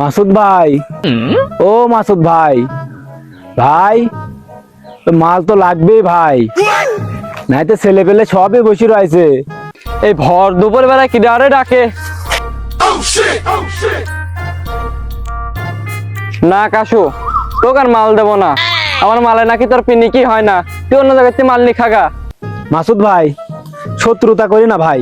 মাসুদ ভাই। ও মাসুদ ভাই। ভাই তো মাল তো লাগবেই ভাই। নাই তো ছেলে পেলে সবই বসে রয়েছে। এই ভর দুপুর বেলা কি ডারে ডাকে না কাশু তোকে আর মাল দেবো না। আমার মালে নাকি তোর পিনিকি হয় না। তুই অন্য জায়গায় থেকে মাল নি খাগা মাসুদ ভাই শত্রুতা করি না ভাই।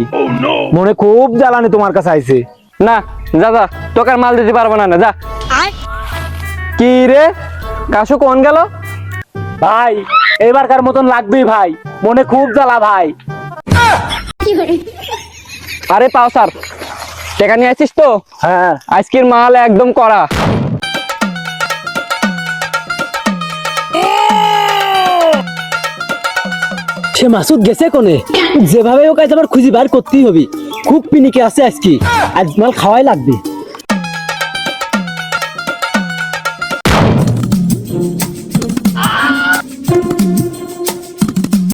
মনে খুব জ্বালানি তোমার কাছে আইছে। না যা যা তোকে আর মাল দিতে পারব না না যা। কি রে? কাশু কোন গেল? ভাই এবারকার মতন লাগবেই ভাই। মনে খুব জ্বালা ভাই। আরে পাও স্যার টাকা নিয়ে আসিস তো? হ্যাঁ। আজকের মাল একদম করা সে মাসুদ গেছে কোনে? যেভাবে ও কাজ আমার খুঁজি বার করতেই হবে। খুব পিনিকে আছে আজকে। আজ মাল খাওয়াই লাগবে।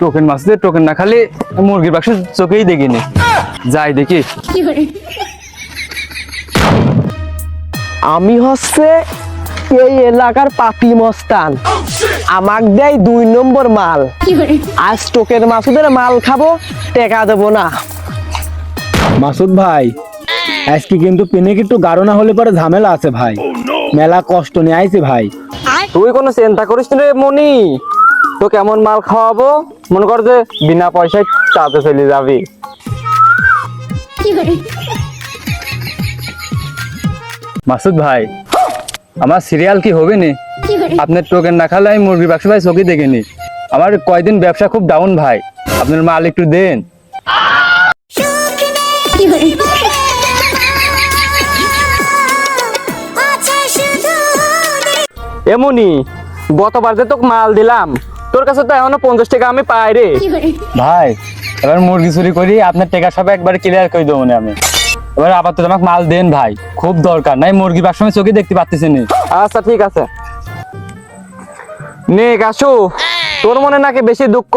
টোকেন মাসুদের টোকেন না খালি মুরগির বাক্স চোখেই দেখিনি। যাই দেখি। আমি হচ্ছে এই এলাকার পাতি মস্তান। আমাক দেয় দুই নম্বর মাল। আজ টোকের মাসুদের মাল খাব টেকা দেবো না। মাসুদ ভাই আজকে কিন্তু পিনিক একটু গাঢ় না হলে পরে ঝামেলা আছে ভাই। মেলা কষ্ট নিয়ে আইছে ভাই। তুই কোনো চিন্তা করিস রে মনি। তো কেমন মাল খাওয়াবো? মনে কর যে বিনা পয়সায় চাতে চলে যাবি। মাসুদ ভাই আমার সিরিয়াল কি হবে নি? আপনার টোকেন না খালে আমি মুরগির বাক্স ভাই চোখে দেখিনি আমার কয়দিন ব্যবসা খুব ডাউন ভাই। আপনার মাল একটু দেন। এমনি গতবার যে তোকে মাল দিলাম তোর কাছে তো এখনও পঞ্চাশ টাকা আমি পাই রে। ভাই এবার মুরগি চুরি করি আপনার টাকা সব একবার ক্লিয়ার করে দেবো না আমি। এবার আপাতত আমাকে মাল দেন ভাই। খুব দরকার। নাই মুরগি পাক সময় চোখে দেখতে পাচ্তেছি নি। আচ্ছা ঠিক আছে। নে কাশু তোর মনে নাকি বেশি দুঃখ?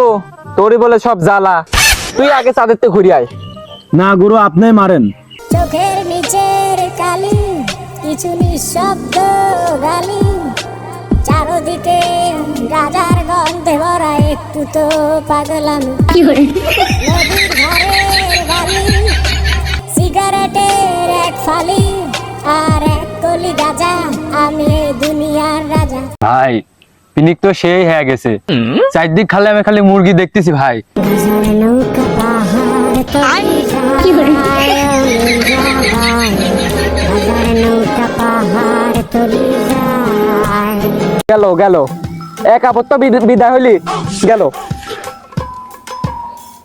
তোরই বলে সব জ্বালা। তুই আগে চাঁদের তে ঘুরি আয়। না গুরু আপনি মারেন। চোখের নিচের কালি কিছু নিঃশব্দ গালি। চারদিকে রাজার গন্ধে ভরা একটু তো পাগলামি। ফালি আর এক কলি গাজা আমি দুনিয়ার রাজা। ভাই পিনিক তো সেই হয়ে গেছে। চারদিক খালি আমি খালি মুরগি দেখতেছি ভাই। গেল গেল। এক আপত্ত বিদায় হইলি গেল।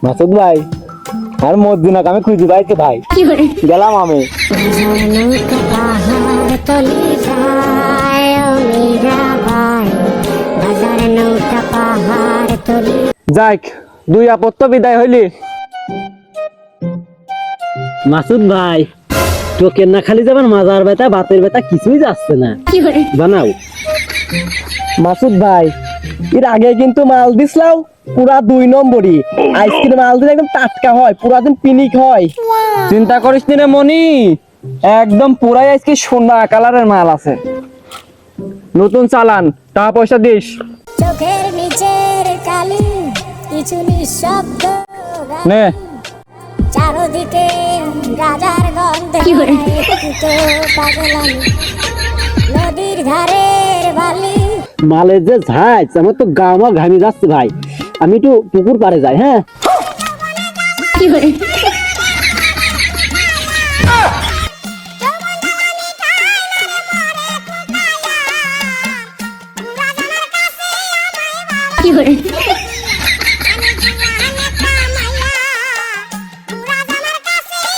মাসুদ ভাই আর মদিনাকে আমি খুঁজে পাইছি ভাই। গেলাম আমি। যাক দুই আপত্ত বিদায় হইলি। মাসুদ ভাই টোকেন না খালি যাবেন মাজার বেতা বাতের বেতা কিছুই যাচ্ছে না। বানাও। মাসুদ ভাই এর আগে কিন্তু মাল দিসলাও পুরা দুই নম্বরই। আইসক্রিম মাল দিলে একদম টাটকা হয় পুরা দিন পিনিক হয়। চিন্তা করিস নি রে মনি একদম পুরাই আজকে সোনা কালারের মাল আছে। নতুন চালান টাকা পয়সা দিস। চোখের নিচের কালি কিছু নিঃশব্দ। নে। চারদিকে রাজার গন্ধে তো পাগলামি। নদীর ধারের বালি। মালের যে ঝাঁজ আমার তো গা আমার ঘামি যাচ্ছে ভাই। আমি একটু পুকুর পাড়ে যাই হ্যাঁ?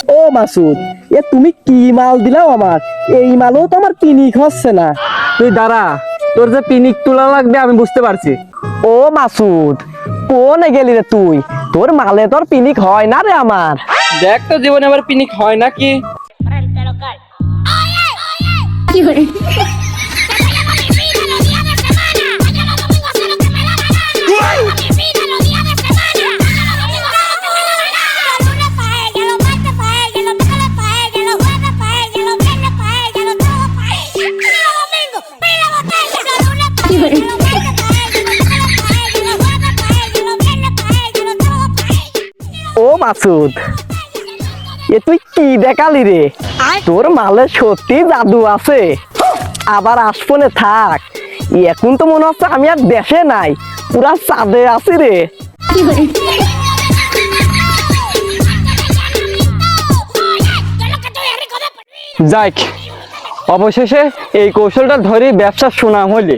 ও মাসুদ এ তুমি কি মাল দিলাও আমার? এই মালও তো আমার পিনিক হচ্ছে না। তুই দাঁড়া তোর যে পিনিক তোলা লাগবে আমি বুঝতে পারছি। ও মাসুদ কোনে গেলি রে তুই? তোর মালে তোর পিনিক হয় না রে আমার। দেখ তো জীবনে আমার পিনিক হয় নাকি। কি মাসুদ এ তুই কি দেখালি রে? তোর মালের সত্যি জাদু আছে। আবার আসপনে থাক। এখন তো মনে হচ্ছে আমি আর দেশে নাই। পুরা চাঁদে আছি রে। যাক অবশেষে এই কৌশলটা ধরে ব্যবসার সুনাম হলে